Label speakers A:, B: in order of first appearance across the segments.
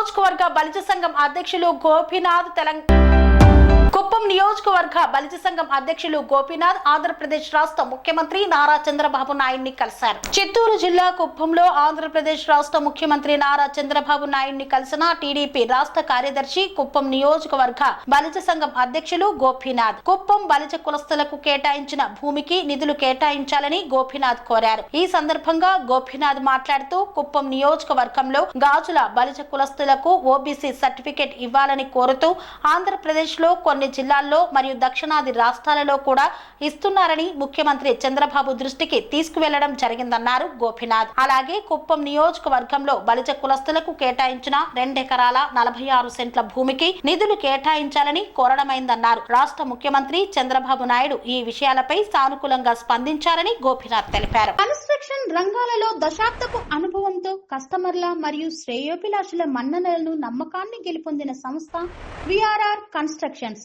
A: నియోజకవర్గ బలిజ సంఘం అధ్యక్షులు గోపీనాథ్ తెలంగాణ కుప్పం నియోజకవర్గ బలిజ సంఘం అధ్యక్షులు గోపీనాథ్ ఆంధ్రప్రదేశ్ రాష్ట్ర ముఖ్యమంత్రి నారా చంద్రబాబు నాయుడిని కలిశారు. చిత్తూరు జిల్లా కుప్పంలో ఆంధ్రప్రదేశ్ రాష్ట్ర ముఖ్యమంత్రి నారా చంద్రబాబు నాయుడిని కలిసిన టీడీపీ రాష్ట్ర కార్యదర్శి కుప్పం నియోజకవర్గ బలిజ సంఘం అధ్యక్షులు గోపీనాథ్. కుప్పం బలిజ కులస్తులకు కేటాయించిన భూమికి నిధులు కేటాయించాలని గోపీనాథ్ కోరారు. ఈ సందర్భంగా గోపీనాథ్ మాట్లాడుతూ కుప్పం నియోజకవర్గంలో గాజుల బలిజ కులస్తులకు ఓబీసీ సర్టిఫికేట్ ఇవ్వాలని కోరుతూ ఆంధ్రప్రదేశ్లో కొన్ని జిల్లాల్లో మరియు దక్షిణాది రాష్ట్రాలలో కూడా ఇస్తున్నారని ముఖ్యమంత్రి చంద్రబాబు దృష్టికి తీసుకువెళ్ళడం జరిగిందన్నారు గోపినాథ్. అలాగే కుప్పం నియోజకవర్గంలో బలిజ కులస్తులకు కేటాయించిన రెండెకరాల నలభై ఆరు సెంట్ల భూమికి నిధులు కేటాయించాలని కోరడమైందన్నారు. రాష్ట్ర ముఖ్యమంత్రి చంద్రబాబు నాయుడు ఈ విషయాలపై సానుకూలంగా స్పందించారని గోపినాథ్ తెలిపారు.
B: కన్స్ట్రక్షన్ రంగాలలో దశాబ్దపు అనుభవంతో కస్టమర్ల మరియు శ్రేయోభిలాషుల మన్ననలను నమ్మకాన్ని గెలుపొందిన సంస్థ విఆర్ఆర్ కన్స్ట్రక్షన్స్.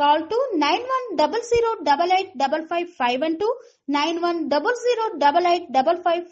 B: Call to 9100 88 55